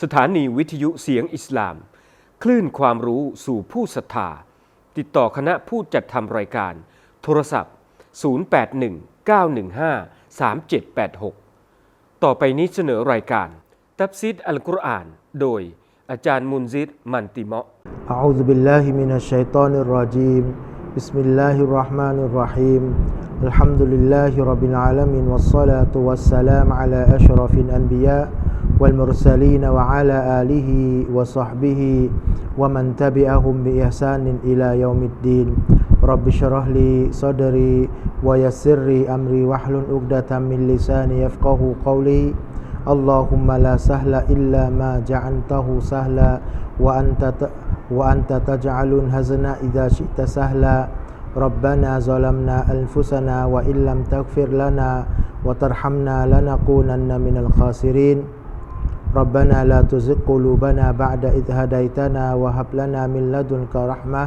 สถานีวิทยุเสียงอิสลาม คลื่นความรู้สู่ผู้ศรัทธา ติดต่อคณะผู้จัดทำรายการ โทรศัพท์ 0819153786 ต่อไปนี้เสนอรายการ ตับซิดอัลกุรอาน โดยอาจารย์มุนซิดมันติเมาะ أعوذ بالله من الشيطان الرجيم بسم الله الرحمن الرحيم الحمد لله رب العالمين والصلاة والسلام على أشرف الأنبياء والمرسلين وعلى آله وصحبه ومن تبعهم بإحسان إلى يوم الدين رب اشرح لي صدري ويسر لي أمري واحلل عقدة من لساني يفقه قولي اللهم لا سهل إلا ما جعلته سهلا وأنت ت- وأنت تجعل الهزن إذا شئت سهلا ربنا ظلمنا أنفسنا وإن لم تغفر لنا وترحمنا لنكونن من الخاسرين ربنا لا تزغ قلوبنا بعد إذ هديتنا وهب لنا من لدنك رحمة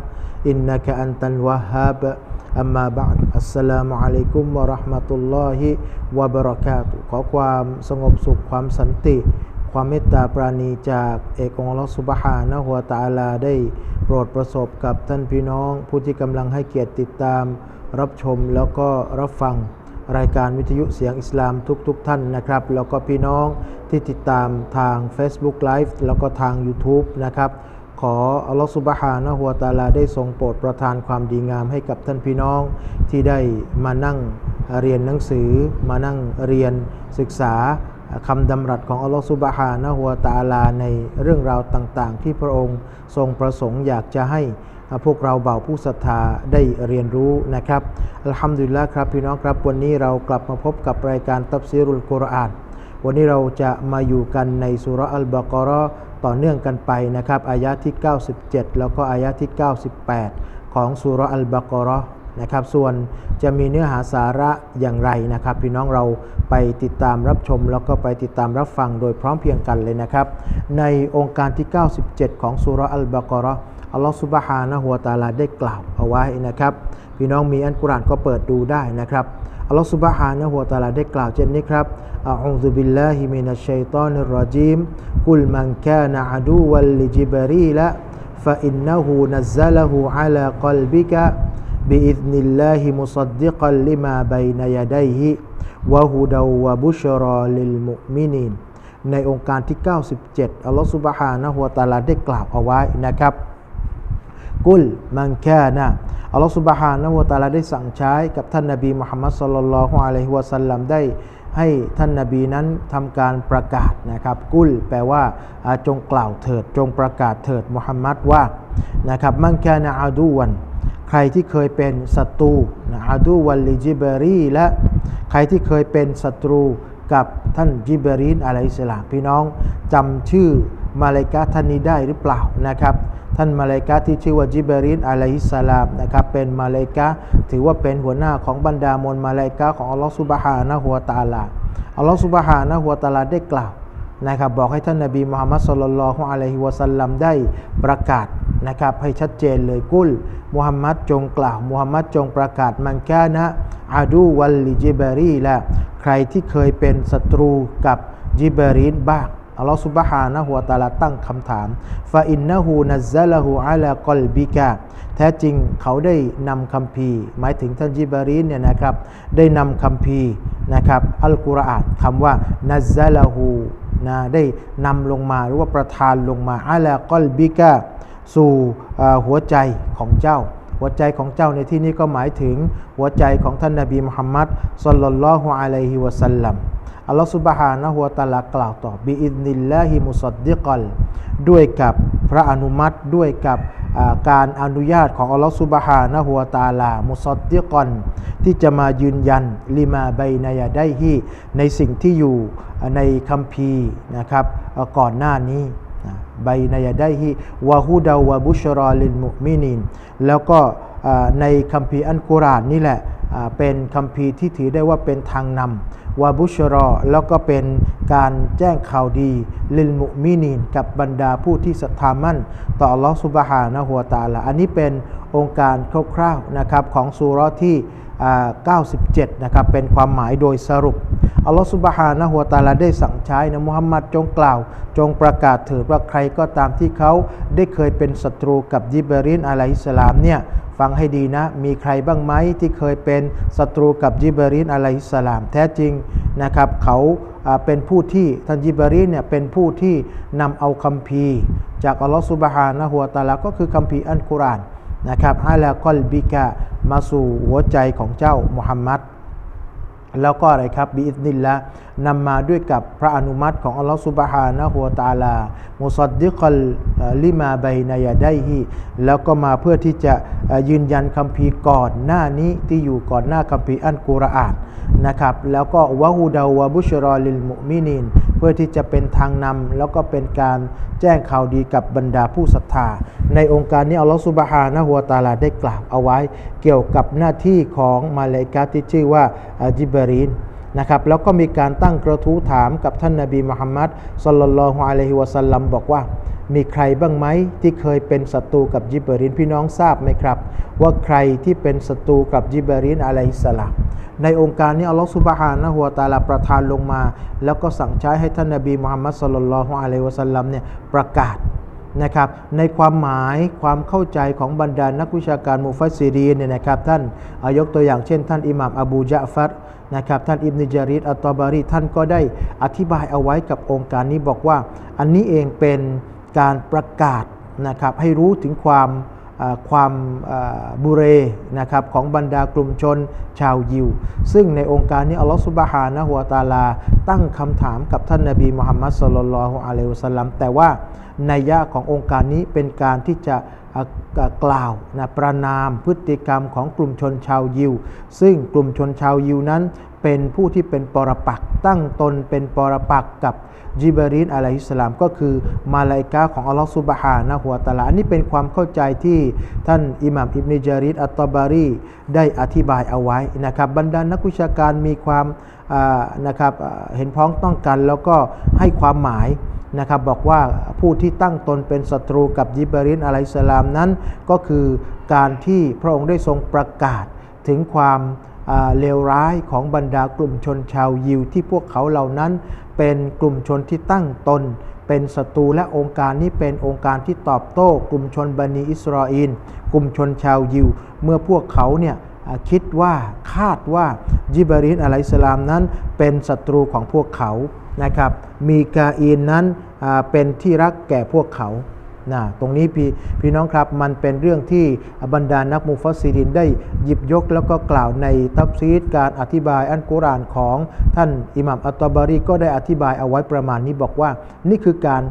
إنك أنت الوهاب أما بعد السلام عليكم ورحمة الله وبركاته ขอความสงบสุขความสันติ ความเมตตาปราณีจากเอกองค์อัลลอฮฺสุบฮานะฮุวาตะอาลาได้โปรดประสบกับท่านพี่น้อง ผู้ที่กำลังให้เกียรติติดตาม รับชมแล้วก็รับฟัง รายการวิทยุเสียงอิสลามทุกๆทท่านนะครับ แล้วก็พี่น้องที่ติดตามทาง Facebook Live แล้วก็ทาง YouTube นะครับขออัลลอฮฺสุบฮานะฮุวตาลาได้ทรงโปรดประทานความดีงามให้กับท่านพี่น้องที่ได้มานั่งเรียนหนังสือ มานั่งเรียนศึกษาคำดำรัสของอัลลอฮฺสุบฮานะฮุวตาลาในเรื่องราวต่าง ๆ ที่พระองค์ทรงประสงค์อยากจะให้ พวกเราเบาผู้ศรัทธาได้เรียนรู้นะครับอัลฮัมดุลิลละครับพี่น้องครับ วันนี้เรากลับมาพบกับรายการตับซีรุลกุรอาน วันนี้เราจะมาอยู่กันในสุราอัลบากรอต่อเนื่องกันไปนะครับอายะที่ 97 แล้วก็อายะที่ 98 ของสุราอัลบากรอนะครับ ส่วนจะมีเนื้อหาสาระอย่างไรนะครับ พี่น้องเราไปติดตามรับชม แล้วก็ไปติดตามรับฟังโดยพร้อมเพียงกันเลยนะครับ ในองค์การที่ 97 ของสุราอัลบากรอ อัลลอฮฺสุบฮานะฮุวตาลาได้กล่าวเอาไว้นะครับ พี่น้องมีอันกุรอานก็เปิดดูได้นะครับอัลลอฮฺสุบฮานะฮุวตาลาได้กล่าวเช่นนี้ครับอะอูซุบิลลาฮิมินัชชัยฏอนรจีมกุลมันกานะอดูวัลลิจิบรีละฟะอินนะฮูนัซซะละฮูอะลากลบิกะบิอิซนิลลาฮิมุซัดดิกันลิมาบัยนยะดัยฮิวะฮุดาวะบุชรอลิลมุมินีนในองค์การที่ 97 อัลลอฮฺสุบฮานะฮุวตาลาได้กล่าวเอาไว้นะครับ กุลมันแค่นะอัลลอฮฺสุบฮานะฮูวะตะอาลาได้สั่งใช้กับท่านนบีมุฮัมมัดสุลลัลลอฮุอะลัยฮิวะสัลลัมได้ให้ท่านนบีนั้นทำการประกาศนะครับ กุลแปลว่าจงกล่าวเถิด จงประกาศเถิดมุฮัมมัดว่านะครับมันแค่นะอาดูวันใครที่เคยเป็นศัตรูนะอาดูวันลิจิบรีและใครที่เคยเป็นศัตรูกับท่านจิบรีนอะลัยฮิสสลามพี่น้องจำชื่อ มาเลกาท่านนี้ได้หรือเปล่านะครับ ท่านมาเลกาที่ชื่อว่าจิบรีนอะลัยฮิสสลามนะครับเป็นมาเลกาถือว่าเป็นหัวหน้าของบรรดามวลมาเลกาของอัลลอฮฺสุบฮานะฮุวตาลาอัลลอฮฺสุบฮานะฮุวตาลาได้กล่าวนะครับบอกให้ท่านนบีมุฮัมมัดสุลลัลลอฮุอะลัยฮิวะสัลลัมได้ประกาศนะครับให้ชัดเจนเลยกุลมุฮัมมัดจงกล่าวมุฮัมมัดจงประกาศมันกานะอาดูวัลลิจิบรีละใครที่เคยเป็นศัตรูกับจิบรีนบ้าง อัลลอฮฺสุบฮานะฮุวตาลาตั้งคำถามฟาอินนะฮูนัซซละฮูอะลากลบิกะแท้จริงเขาได้นำคำพีหมายถึงท่านจิบรีนเนี่ยนะครับ ได้นำคำพีนะครับอัลกุรอานคำว่านัซซละฮูนะได้นำลงมาหรือว่าประทานลงมาอะลากลบิกะสู่หัวใจของเจ้า หัวใจของเจ้าในที่นี้ก็หมายถึงหัวใจของท่านนบีมุฮัมมัดสัลลัลลอฮุอะลัยฮิวะสัลลัมอัลลอฮฺสุบฮานะฮุวาตะอาลากล่าวต่อบิอินิลลาฮิมุสัดดิกลด้วยกับพระอนุมัติด้วยกับการอนุญาตของอัลลอฮฺสุบฮานะฮุวาตะอาลา มุสัดดิกลที่จะมายืนยันลิมาไบนายาไดฮีในสิ่งที่อยู่ในคัมภีร์นะครับก่อนหน้านี้ บนายาไดฮีวะฮูดาวะบุชรอลิลมุมินินแล้วก็ในคัมภีร์อันกุรอานนี่แหละเป็นคัมภีร์ที่ถือได้ว่าเป็นทางนำวาบุชรอ แล้วก็เป็นการแจ้งข่าวดี ลิลมุมินีน กับบรรดาผู้ที่ศรัทธามั่น ต่ออัลลอฮฺสุบฮานะฮัวตาลาอันนี้เป็นองค์การคร่าวๆนะครับของซูรที่ 97 นะครับ เป็นความหมายโดยสรุป อัลลอฮฺสุบฮานะฮัวตาลาได้สั่งใช้นะมุฮัมมัดจงกล่าว จงประกาศเถิดว่าใครก็ตามที่เขาได้เคยเป็นศัตรูกับยิบรินอะลัยฮิสลามเนี่ยฟังให้ดีนะ มีใครบ้างไหมที่เคยเป็นศัตรูกับยิบรินอะลัยฮิสลาม แท้จริงนะครับ เขาเป็นผู้ที่ท่านยิบรินเนี่ยเป็นผู้ที่นำเอาคัมภีร์จากอัลลอฮฺสุบฮานะฮัวตาลาก็คือคัมภีร์อัลกุรอาน นะครับอาลากอลบิกะมาสู่หัวใจของเจ้ามุฮัมมัดแล้วก็อะไรครับบิอิสนิลละ นำมาด้วยกับพระอนุมัติของอัลลอฮฺสุบฮานะฮัวตาลา มุซัดดิกลลิมาไบนายาไดฮีแล้วก็มาเพื่อที่จะยืนยันคัมภีร์ก่อนหน้านี้ที่อยู่ก่อนหน้าคัมภีร์อันกุรอานนะครับ แล้วก็วะฮูดาวะบุชรอลิลมุมินีนเพื่อที่จะเป็นทางนำแล้วก็เป็นการแจ้งข่าวดีกับบรรดาผู้ศรัทธา ในองค์การนี้อัลลอฮฺสุบฮานะฮัวตาลาได้กล่าวเอาไว้ เกี่ยวกับหน้าที่ของมาเลกะฮ์ที่ชื่อว่าอ่าจิบรีน นะครับแล้วก็มีการตั้งกระทู้ถามกับท่านนาบีมุฮัมมัดสลลัลลอฮุอะลัยฮิวะสัลลัมบอกว่า มีใครบ้างไหมที่เคยเป็นศัตรูกับยิบรินพี่น้องทราบไหมครับ ว่าใครที่เป็นศัตรูกับยิบรินอะลัยฮิสสลามในองค์การนี้อัลลอฮฺสุบฮานะฮุวตาลาประทานลงมา แล้วก็สั่งใช้ให้ท่านนาบีมุฮัมมัดสลลัลลอฮุอะลัยฮิวะสัลลัมเนี่ยประกาศ นะครับในความหมายความเข้าใจของบรรดานักวิชาการมุฟัสซีรีนเนี่ยนะครับท่านอายกตัวอย่างเช่น ท่านอิหม่ามอบูจาฟัดนะครับท่านอิบนิจาริดอัตตอบารีท่านก็ได้อธิบายเอาไว้กับองค์การนี้บอกว่า อันนี้เองเป็นการประกาศนะครับให้รู้ถึงความ ความบุเรนะครับของบรรดากลุ่มชนชาวยิว ซึ่งในองค์การนี้อัลลอฮฺสุบฮานะฮุวาตาลา ตั้งคำถามกับท่านนบีมุฮัมมัดสลลัลลอฮุอะลัยฮิวสัลลัมแต่ว่าในยะขององค์การนี้เป็นการที่จะกล่าวนะประนามพฤติกรรมของกลุ่มชนชาวยิว ซึ่งกลุ่มชนชาวยิวนั้นเป็นผู้ที่เป็นปรปักษ์ตั้งตนเป็นปรปักษ์กับ จิบรีนอะลัยฮิสสลามก็คือมาลาอิกาของอัลลอฮฺซุบฮานะฮุวตะอาลาอันนี้เป็นความเข้าใจที่ท่านอิหม่ามอิบนุจาริดอัตตบารีได้อธิบายเอาไว้นะครับบรรดานักวิชาการมีความนะครับเห็นพ้องต้องกันแล้วก็ให้ความหมายนะครับบอกว่าผู้ที่ตั้งตนเป็นศัตรูกับยิบรินอะลัยฮิสสลามนั้น ก็คือการที่พระองค์ได้ทรงประกาศถึงความเลวร้ายของบรรดากลุ่มชนชาวยิวที่พวกเขาเหล่านั้น เป็นกลุ่มชนที่ตั้งตน เป็นศัตรูและองค์การนี้เป็นองค์การที่ตอบโต้ กลุ่มชนบันีอิสราเอลกลุ่มชนชาวยิว เมื่อพวกเขาเนี่ยคิดว่าคาดว่ายิบรินอะลัยสลามนั้นเป็นศัตรูของพวกเขานะครับ มีกาอีนนั้นเป็นที่รักแก่พวกเขา นะตรงนี้พี่พี่น้องครับมันเป็นเรื่องที่บรรดานักมุฟัสซิรินได้หยิบยกแล้วก็กล่าวในตับซีดการอธิบายอันกุรอานของท่านอิหม่ามอัตตบารีก็ได้อธิบายเอาไว้ประมาณนี้บอกว่า นี่คือการ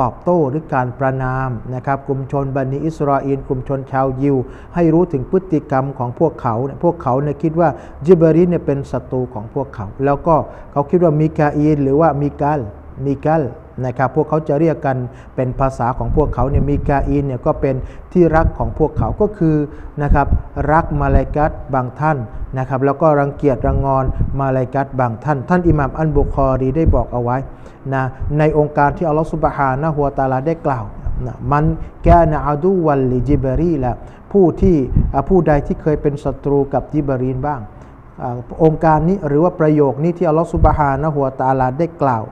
ตอบโต้หรือการประนามนะครับกลุ่มชนบันิอิสราเอลกลุ่มชนชาวยิว ให้รู้ถึงพฤติกรรมของพวกเขาเนี่ยพวกเขาเนี่ยคิดว่าจิบริเนี่ยเป็นศัตรูของพวกเขา แล้วก็เขาคิดว่ามิกาอีนหรือว่ามิกาลมิกาล นะครับพวกเขาจะเรียกกันเป็นภาษาของพวกเขาเนี่ยมิกาอีนเนี่ยก็เป็นที่รักของพวกเขาก็คือนะครับรักมาลากัตบางท่านนะครับแล้วก็รังเกียจรังงอนมาลากัตบางท่าน ท่านอิหม่ามอันบุคอรีได้บอกเอาไว้นะในองค์การที่อัลลอฮฺสุบฮานะฮุวตาลาได้กล่าวนะมันแกนอาดูวัลลิจิบรีละผู้ที่ผู้ใดที่เคยเป็นศัตรูกับจิบรีนบ้าง อองค์การนี้หรือว่าประโยคนี้ที่อัลลอฮฺสุบฮานะฮุวตาลาได้กล่าว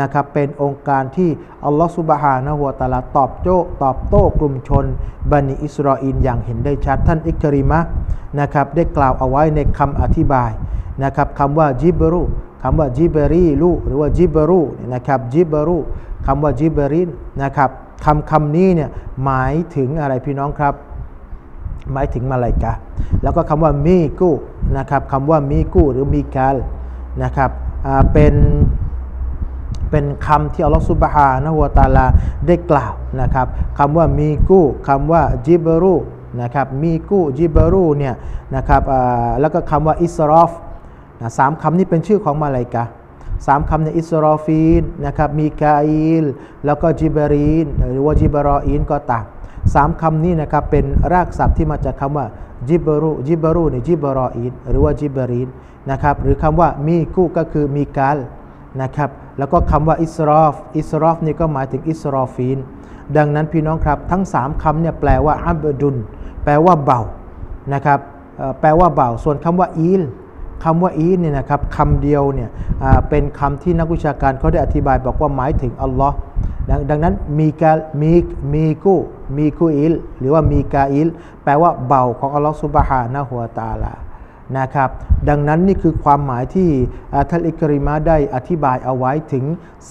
นะครับเป็นองค์การที่อัลลอฮฺสุบฮานะฮุวตาลาตอบโต้ตอบโต้กลุ่มชนบันิอิสราเอลอย่างเห็นได้ชัดท่านอิกริมะนะครับได้กล่าวเอาไว้ในคำอธิบายนะครับคำว่าจิบรุคำว่าจิบรีลูหรือว่าจิบรุนะครับจิบรุคำว่าจิบรินนะครับคำคำนี้เนี่ยหมายถึงอะไรพี่น้องครับ หมายถึงมาลายกาแล้วก็คำว่ามีกู้นะครับคำว่ามีกู้หรือมีกาลนะครับเป็นเป็นคำที่อัลลอฮฺสุบฮานะฮูวตาลาได้กล่าวนะครับคำว่ามีกู้คำว่าจิบรูนะครับมีกู้จิบรูเนี่ยนะครับแล้วก็คำว่าอิสรอฟนะสามคำนี้เป็นชื่อของมาลายกาสามคำในอิสรอฟีนนะครับมีกาอิลแล้วก็จิบรีนหรือว่าจิบรออีนก็ตาม สามคำนี้นะครับเป็นรากศัพท์ที่มาจากคำว่าจิบรุจิบรุนี่จิบรออีนหรือว่าจิบรีนนะครับหรือคำว่ามีกุก็คือมีกาลนะครับแล้วก็คำว่าอิสรอฟอิสรอฟนี่ก็หมายถึงอิสรอฟีนดังนั้นพี่น้องครับทั้งสามคำเนี่ยแปลว่าอับดุลแปลว่าเบานะครับแปลว่าเบาส่วนคำว่าอีลคำว่าอีลเนี่ยนะครับคำเดียวเนี่ยเป็นคำที่นักวิชาการเขาได้อธิบายบอกว่าหมายถึงอัลลอฮ์ ดังดังนั้นมีกามีมีกูมีกูอิล หรือว่ามีกาอิล แปลว่าเบาของอัลลอฮฺซุบฮานะฮุวาตาลานะครับ ดังนั้นนี่คือความหมายที่อ่าท่านอิกริมาได้อธิบายเอาไว้ถึง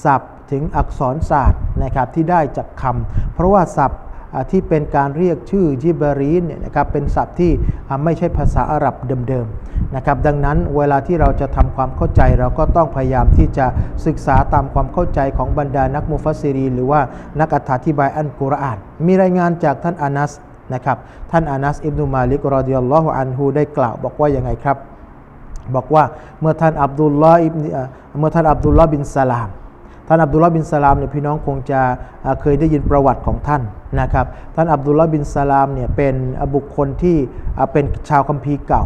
ศัพท์ถึงอักษรศาสตร์นะครับที่ได้จากคำเพราะว่าศัพท์ ที่เป็นการเรียกชื่อจิบรีนเนี่ยนะครับเป็นศัพท์ที่ไม่ใช่ภาษาอาหรับเดิมๆนะครับดังนั้นเวลาที่เราจะทำความเข้าใจเราก็ต้องพยายามที่จะศึกษาตามความเข้าใจของบรรดานักมุฟัสซิรี หรือว่านักอธิบายอันกุรอานมีรายงานจากท่านอานัสนะครับท่านอานัสอิบนุมาลิกรอดิยัลลอฮุอันฮูได้กล่าวบอกว่ายังไงครับ บอกว่าเมื่อท่านอับดุลลอฮ์อิบเอ่อเมื่อท่านอับดุลลอฮ์บินสลาม ท่านอับดุลลอฮ์บินสลามเนี่ยพี่น้องคงจะเคยได้ยินประวัติของท่านนะครับ ท่านอับดุลลอฮ์บินสลามเนี่ยเป็นบุคคลที่เป็นชาวคัมภีร์เก่า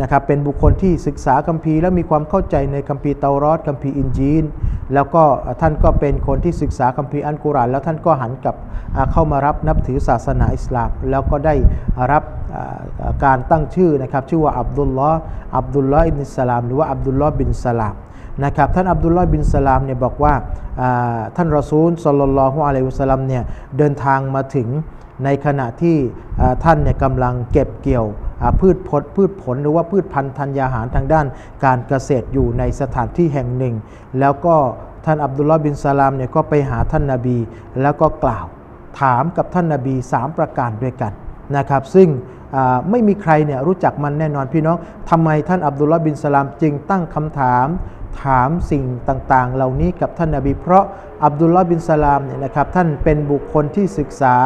นะครับเป็นบุคคลที่ศึกษาคัมภีร์และมีความเข้าใจในคัมภีร์เตารอดคัมภีร์อินจีน แล้วก็ท่านก็เป็นคนที่ศึกษาคัมภีร์อันกุรอานแล้วท่านก็หันกลับเข้ามารับนับถือศาสนาอิสลาม แล้วก็ได้รับการตั้งชื่อนะครับชื่อว่าอับดุลลอฮ์อับดุลลอฮ์อิบนิสลาม หรือว่าอับดุลลอฮ์บินสลาม นะครับท่านอับดุลลอฮ์บินสลามเนี่ยบอกว่าท่านรอซูลสลลัลลอฮุอะลัยฮิวะสลลัมเนี่ยเดินทางมาถึงในขณะที่ท่านเนี่ยกำลังเก็บเกี่ยวพืชผลพืชผลหรือว่าพืชพันธุ์ธัญญาหารทางด้านการเกษตรอยู่ในสถานที่แห่งหนึ่ง แล้วก็ท่านอับดุลลอฮ์บินสลามเนี่ยก็ไปหาท่านนาบี แล้วก็กล่าวถามกับท่านนาบี 3 ประการด้วยกันนะครับ ซึ่งไม่มีใครเนี่ยรู้จักมันแน่นอนพี่น้องทำไมท่านอับดุลลอฮ์บินสลามจึงตั้งคำถาม ถามสิ่งต่างๆ เหล่านี้กับท่านนาบีเพราะอับดุลลอฮ์บินสลามเนี่ยนะครับท่านเป็นบุคคลที่ศึกษา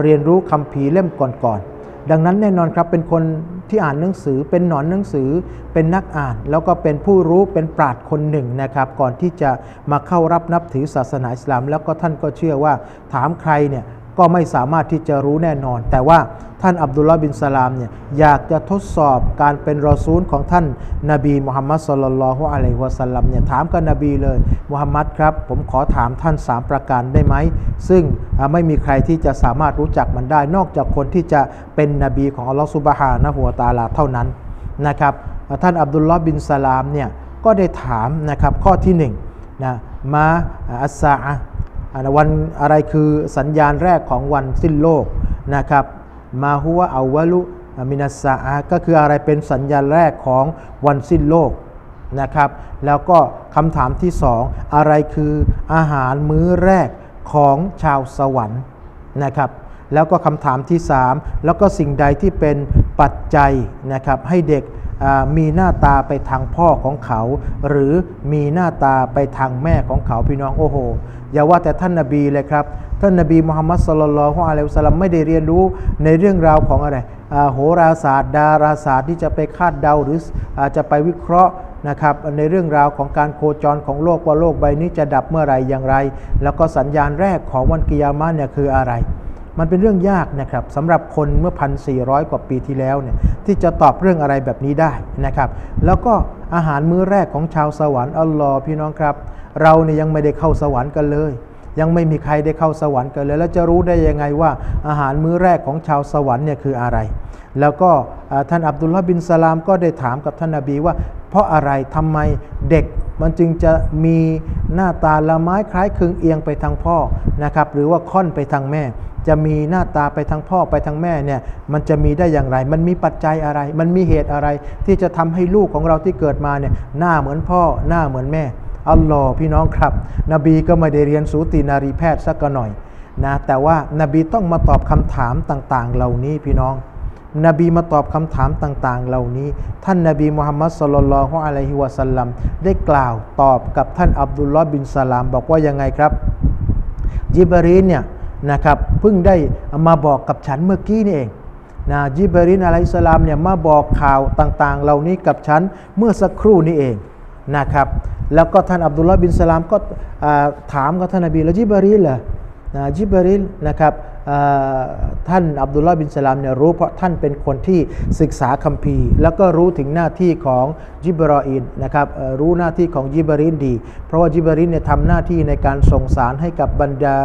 เรียนรู้คัมภีร์เล่มก่อนๆดังนั้นแน่นอนครับเป็นคนที่อ่านหนังสือเป็นหนอนหนังสือเป็นนักอ่าน แล้วก็เป็นผู้รู้เป็นปราดคนหนึ่งนะครับ ก่อนที่จะมาเข้ารับนับถือศาสนาอิสลาม แล้วก็ท่านก็เชื่อว่าถามใครเนี่ย ก็ไม่สามารถที่จะรู้แน่นอน แต่ว่าท่านอับดุลลอฮ์บินสลามเนี่ยอยากจะทดสอบการเป็นรอซูลของท่านนบีมุฮัมมัดสุลลัลฮุอะลัยฮิวะสัลลัมเนี่ยถามกับนบีเลยมุฮัมมัดครับ ผมขอถามท่าน 3 ประการได้ไหม ซึ่งไม่มีใครที่จะสามารถรู้จักมันได้ นอกจากคนที่จะเป็นนบีของอัลลอฮฺซุบฮานะฮูวตาลาเท่านั้นนะครับท่านอับดุลลอฮ์บินสลามเนี่ยก็ได้ถามนะครับข้อที่หนึ่งนะมาอัสซาอะห์อ่า วันอะไรคือสัญญาณแรกของวันสิ้นโลกนะครับมาฮุวอาวะลุมินัสาอะก็คืออะไรเป็นสัญญาณแรกของวันสิ้นโลกนะครับ แล้วก็คำถามที่สองอะไรคืออาหารมื้อแรกของชาวสวรรค์นะครับ แล้วก็คำถามที่สามแล้วก็สิ่งใดที่เป็นปัจจัยนะครับให้เด็กมีหน้าตาไปทางพ่อของเขา หรือมีหน้าตาไปทางแม่ของเขาพี่น้องโอ้โห อย่าว่าแต่ท่านนาบีเลยครับท่านนาบีมุฮัมมัดสุลลัลลอฮุอะลัยฮิวะสัลลัมไม่ได้เรียนรู้ในเรื่องราวของอะไรโหราศาสตร์ ดาราศาสตร์ที่จะไปคาดเดาหรืออาจะไปวิเคราะห์นะครับในเรื่องราวของการโคจรของโลกว่าโลกใบนี้จะดับเมื่อไหรอย่างไร แล้วก็สัญญาณแรกของวันกิยามะเนี่ยคืออะไร มันเป็นเรื่องยากนะครับสำหรับคนเมื่อ 1,400 กว่าปีที่แล้วเนี่ยที่จะตอบเรื่องอะไรแบบนี้ได้นะครับ แล้วก็อาหารมื้อแรกของชาวสวรรค์อัลลอฮ์พี่น้องครับ เราเนี่ยยังไม่ได้เข้าสวรรค์กันเลย ยังไม่มีใครได้เข้าสวรรค์กันเลย แล้วจะรู้ได้ยังไงว่าอาหารมื้อแรกของชาวสวรรค์เนี่ยคืออะไร แล้วก็ท่านอับดุลลาบินสลามก็ได้ถามกับท่านนาบีว่า เพราะอะไรทำไมเด็กมันจึงจะมีหน้าตาละไม้คล้ายคลึงเอียงไปทางพ่อนะครับหรือว่าค่อนไปทางแม่ จะมีหน้าตาไปทางพ่อไปทางแม่เนี่ยมันจะมีได้อย่างไร มันมีปัจจัยอะไร มันมีเหตุอะไร ที่จะทำให้ลูกของเราที่เกิดมาเนี่ยหน้าเหมือนพ่อหน้าเหมือนแม่ อัลลอฮ์พี่น้องครับ นบีก็ไม่ได้เรียนสูตินารีแพทย์สักหน่อยนะแต่ว่านบีต้องมาตอบคำถามต่างๆ เหล่านี้พี่น้อง นบีมาตอบคำถามต่างๆ เหล่านี้ ท่านนบีมุฮัมมัดสุลลัลลอฮุอะลัยฮิวะสัลลัมได้กล่าวตอบกับท่านอับดุลลอฮ์บินสลาม บอกว่ายังไงครับจิบรีนเนี่ยนะครับเพิ่งได้มาบอกกับฉันเมื่อกี้นี่เองนะจิบรีนอะลัยสสลามเนี่ยมาบอกข่าวต่างๆ เหล่านี้กับฉันเมื่อสักครู่นี้เอง นะครับ แล้วก็ท่านอับดุลลอฮ์บินสลามก็ถามกับท่านนบีแล้วจิบรีนเหรอนะจิบริลนะครับท่านอับดุลลาห์บินสลามเนี่ยรู้เพราะท่านเป็นคนที่ศึกษาคัมภีร์ แล้วก็รู้ถึงหน้าที่ของจิบรออินนะครับรู้หน้าที่ของจิบริลดี เพราะว่าจิบริลเนี่ยทำหน้าที่ในการส่งสารให้กับบรรดา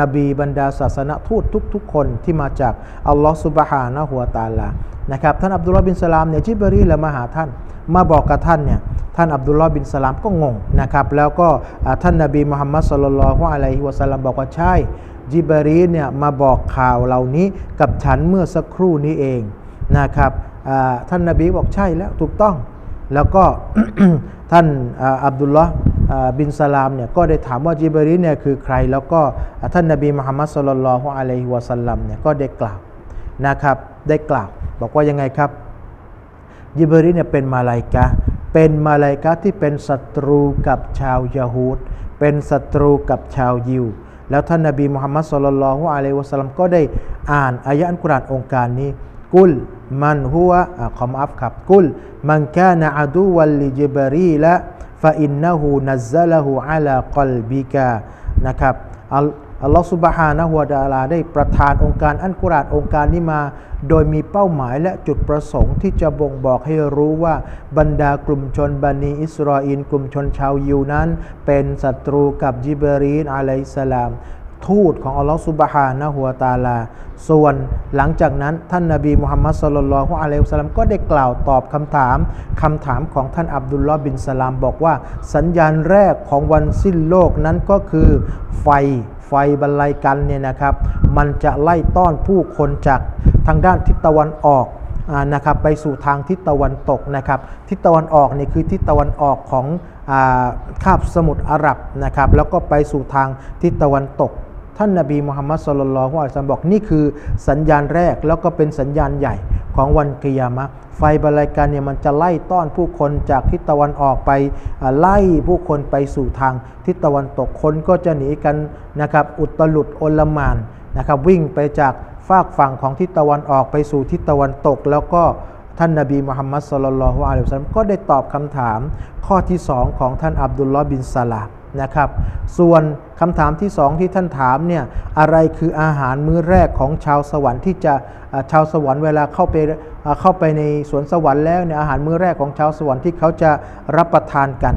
นาบีบรรดาศาสนทูตทุก ๆ คนที่มาจากอัลลอฮ์ซุบฮานะฮุวตาลา นะครับท่านอับดุลลาห์บินสลามเนี่ยจิบริลละมาหาท่าน มาบอกกับท่านเนี่ยท่านอับดุลลอฮ์บินสลามก็งงนะครับแล้วก็ท่านนบีมุฮัมมัดสุลลัลลอฮุอะลัยฮิวะสัลลัมบอกว่าใช่จิบรีเนี่ยมาบอกข่าวเหล่านี้กับฉันเมื่อสักครู่นี้เองนะครับท่านนบีบอกใช่แล้วถูกต้อง แล้วก็ท่านอับดุลลอฮ์อ่าบินสลามเนี่ยก็ได้ถามว่าจิบรีเนี่ยคือใคร แล้วก็ท่านนบีมุฮัมมัดสุลลัลลอฮุอะลัยฮิวะสัลลัมเนี่ยก็ได้กล่าวนะครับ ได้กล่าว บอกว่ายังไงครับ ยิบรีเนี่ยเป็นมาลายกะ เป็นมาลายกะที่เป็นศัตรูกับชาวยะฮูดเป็นศัตรูกับชาวยิว แล้วท่านนบีมุฮัมมัดสุลลัลฮุอะลัยวะสัลลัมก็ได้อ่านอายะอัลกุรานองค์การนี้ กุลมันหัวอ่าขอมอัฟครับกุลมันกานะอดูวัลลิจิบรีละฟะอินนะฮูนัซซะละฮูอะลากลบิกานะครับ อัลลอฮฺสุบฮานะฮุวาตะอาลาได้ประทานองค์การอันกุรานองค์การนี้มา โดยมีเป้าหมายและจุดประสงค์ที่จะบ่งบอกให้รู้ว่าบรรดากลุ่มชนบันีอิสราเอลกลุ่มชนชาวยิวนั้น เป็นศัตรูกับจิบรีนอะลัยสสลามทูตของอัลลอฮฺสุบฮานะฮุวาตาลา ส่วนหลังจากนั้นท่านนาบีมุฮัมมัดสลลัลฮุอะลัยฮิสลลัมก็ได้กล่าวตอบคำถามคำถามของท่านอับดุลลอฮ์บินสลามบอกว่าสัญญาณแรกของวันสิ้นโลกนั้นก็คือไฟ ไฟบรรลัยกันเนี่ยนะครับ มันจะไล่ต้อนผู้คนจากทางด้านทิศตะวันออกอนะครับไปสู่ทางทิศตะวันตกนะครับ ทิศตะวันออกนี่คือทิศตะวันออกของอคาบสมุทรอาหรับนะครับ แล้วก็ไปสู่ทางทิศตะวันตก ท่านนบีมุฮัมมัดสุลลัลลอฮุอะลัยฮิวะซัลลัมบอกนี่คือสัญญาณแรกแล้วก็เป็นสัญญาณใหญ่ของวันกิยามะไฟบรรลัยกันเนี่ยมันจะไล่ต้อนผู้คนจากทิศตะวันออกไปไล่ผู้คนไปสู่ทางทิศตะวันตกคนก็จะหนีกันนะครับอุตลุดโอลมานนะครับวิ่งไปจากฝากฝั่งของทิศตะวันออกไปสู่ทิศตะวันตก แล้วก็ท่านนาบีมุฮัมมัดสุลลัลลอฮุอะลัยฮิวะซัลลัมก็ได้ตอบคำถามข้อที่สองของท่านอับดุลลอฮ์บินซาลาม นะครับ ส่วนคำถามที่สองที่ท่านถามเนี่ยอะไรคืออาหารมื้อแรกของชาวสวรรค์ที่จะชาวสวรรค์เวลาเข้าไปเข้าไปในสวนสวรรค์แล้วเนี่ยอาหารมื้อแรกของชาวสวรรค์ที่เขาจะรับประทานกัน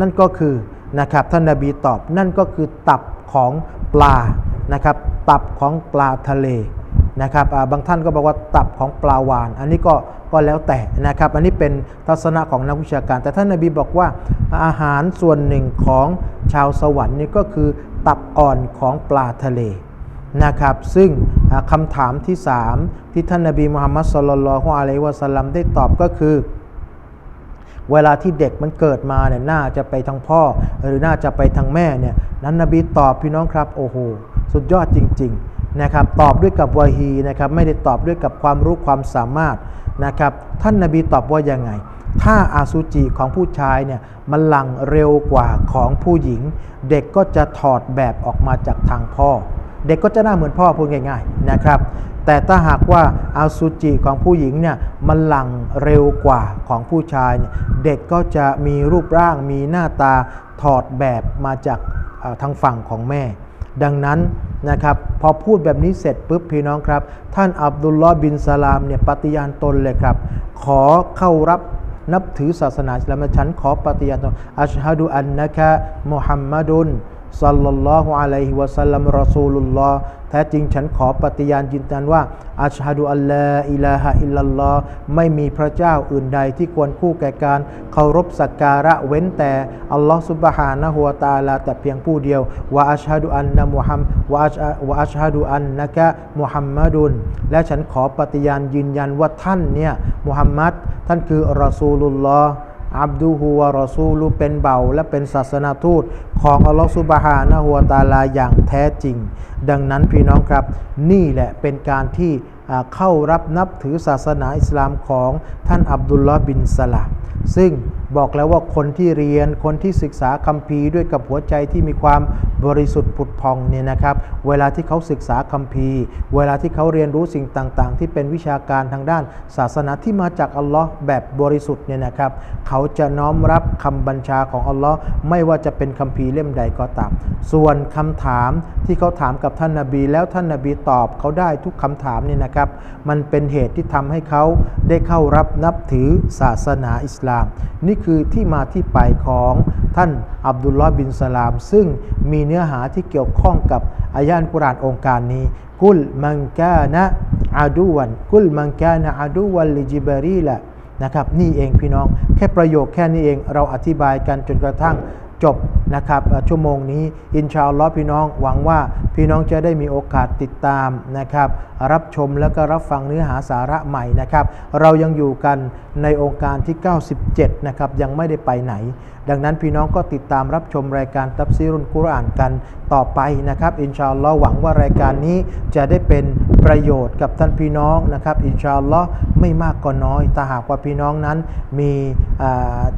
นั่นก็คือนะครับท่านนาบีตอบนั่นก็คือตับของปลานะครับตับของปลาทะเล นะครับบางท่านก็บอกว่าตับของปลาวาน อันนี้ก็ก็แล้วแต่นะครับ อันนี้เป็นทัศนะของนักวิชาการ แต่ท่านนาบีบอกว่าอาหารส่วนหนึ่งของชาวสวรรค์นี่ก็คือตับอ่อนของปลาทะเลนะครับ ซึ่งอ่าคำถามที่สามที่ท่านนบีมุฮัมมัดสุลลัลฮุอะลัยวะสัลลัมได้ตอบก็คือ เวลาที่เด็กมันเกิดมาเนี่ยน่าจะไปทางพ่อ หรือน่าจะไปทางแม่เนี่ยนั้นนบีตอบพี่น้องครับโอ้โหสุดยอดจริง ๆ นะครับตอบด้วยกับวาฮีนะครับไม่ได้ตอบด้วยกับความรู้ความสามารถนะครับท่านนบีตอบว่ายังไง ถ้าอาซูจิของผู้ชายเนี่ยมันหลั่งเร็วกว่าของผู้หญิง เด็กก็จะถอดแบบออกมาจากทางพ่อ เด็กก็จะหน้าเหมือนพ่อพูดง่ายๆนะครับแต่ถ้าหากว่าอาซูจิของผู้หญิงเนี่ยมันหลั่งเร็วกว่าของผู้ชายเนี่ยเด็กก็จะมีรูปร่างมีหน้าตาถอดแบบมาจากทางฝั่งของแม่ ดังนั้น นะครับพอพูดแบบนี้เสร็จปุ๊บพี่น้องครับ ท่านอับดุลลอฮ์บินสลามเนี่ยปฏิญาณตนเลยครับ ขอเข้ารับนับถือศาสนาอิสลามฉันขอปฏิญาณตนอัชฮะดูอันนะกะมุฮัมมัดุน สัลลัลลอฮุอะลัยฮิวะสัลลัมรอซูลุลลอฮ์แท้จริงฉันขอปฏิญาณยืนยันว่าอัชฮะดุอัลลาอิลาฮะอิลลัลลอฮ์ไม่มีพระเจ้าอื่นใดที่ควรคู่แก่การเคารพสักการะเว้นแต่อัลลอฮ์ซุบฮานะฮูวะตาลาแต่เพียงผู้เดียววะอัชฮะดุอันนะมุฮัมวะอัชวะอัชฮะดุอันนะกะมุฮัมมัดุนและฉันขอปฏิญาณยืนยันว่าท่านเนี่ยมุฮัมมัดท่านคือรอซูลุลลอฮ์ อับดูฮัวรอซูลูเป็นเบาและเป็นศาสนาทูตของอัลลอฮฺซุบฮานะฮัวตาลาอย่างแท้จริง ดังนั้นพี่น้องครับ นี่แหละเป็นการที่เข้ารับนับถือศาสนาอิสลามของท่านอับดุลลอฮ์บินสลาม ซึ่งบอกแล้วว่าคนที่เรียนคนที่ศึกษาคัมภีร์ด้วยกับหัวใจที่มีความบริสุทธิ์ผุดพองเนี่ยนะครับ เวลาที่เขาศึกษาคัมภีร์ เวลาที่เขาเรียนรู้สิ่งต่างๆ ที่เป็นวิชาการทางด้าน ศาสนาที่มาจากอัลลอฮ์แบบบริสุทธิ์เนี่ยนะครับ เขาจะน้อมรับคำบัญชาของอัลลอฮ์ไม่ว่าจะเป็นคัมภีร์เล่มใดก็ตาม ส่วนคำถามที่เขาถามกับท่านนาบี แล้วท่านนาบีตอบเขาได้ทุกคำถามเนี่ยนะครับ มันเป็นเหตุที่ทำให้เขาได้เข้ารับนับถือศาสนาอิสลามนี่คือที่มาที่ไปของท่านอับดุลลอฮ์บินสลาม ซึ่งมีเนื้อหาที่เกี่ยวข้องกับอายะห์อัลกุรานองค์การนี้ กุลมังกานะอาดูวัน กุลมังกานะอาดูวันลิจิบรีละนะครับนี่เองพี่น้องแค่ประโยคแค่นี้เองเราอธิบายกันจนกระทั่ง จบนะครับชั่วโมงนี้อินชาอัลลอฮ์พี่น้องหวังว่าพี่น้องจะได้มีโอกาสติดตามนะครับรับชมแล้วก็รับฟังเนื้อหาสาระใหม่นะครับ เรายังอยู่กันในองค์การที่ 97 นะครับยังไม่ได้ไปไหน ดังนั้นพี่น้องก็ติดตามรับชมรายการตับซีรุนกุรอานกันต่อไปนะครับ อินชาอัลลอฮ์หวังว่ารายการนี้จะได้เป็นประโยชน์กับท่านพี่น้องนะครับ อินชาอัลลอฮ์ไม่มากก็น้อยถ้าหากว่าพี่น้องนั้นมี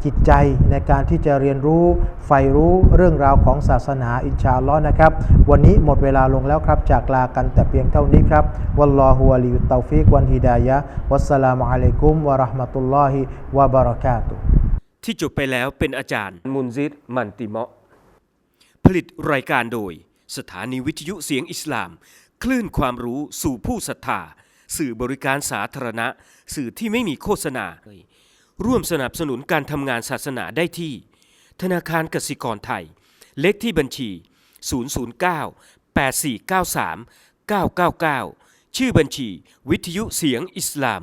จิตใจในการที่จะเรียนรู้ใฝ่รู้เรื่องราวของศาสนาอินชาอัลลอฮ์นะครับ วันนี้หมดเวลาลงแล้วครับ จากลากันแต่เพียงเท่านี้ครับวัลลอฮุวะลิยุตเตาฟิกวันฮิดายะวัสสลามุอะลัยกุมวะราะห์มะตุลลอฮิวะบะเราะกาตุฮ์ ที่จบไปแล้วเป็นอาจารย์ มุนซิดมันติเมาะ ผลิตรายการโดย สถานีวิทยุเสียงอิสลาม คลื่นความรู้สู่ผู้ศรัทธา สื่อบริการสาธารณะ สื่อที่ไม่มีโฆษณา ร่วมสนับสนุนการทำงานศาสนาได้ที่ ธนาคารกสิกรไทย เลขที่บัญชี 009 8493 999 ชื่อบัญชี วิทยุเสียงอิสลาม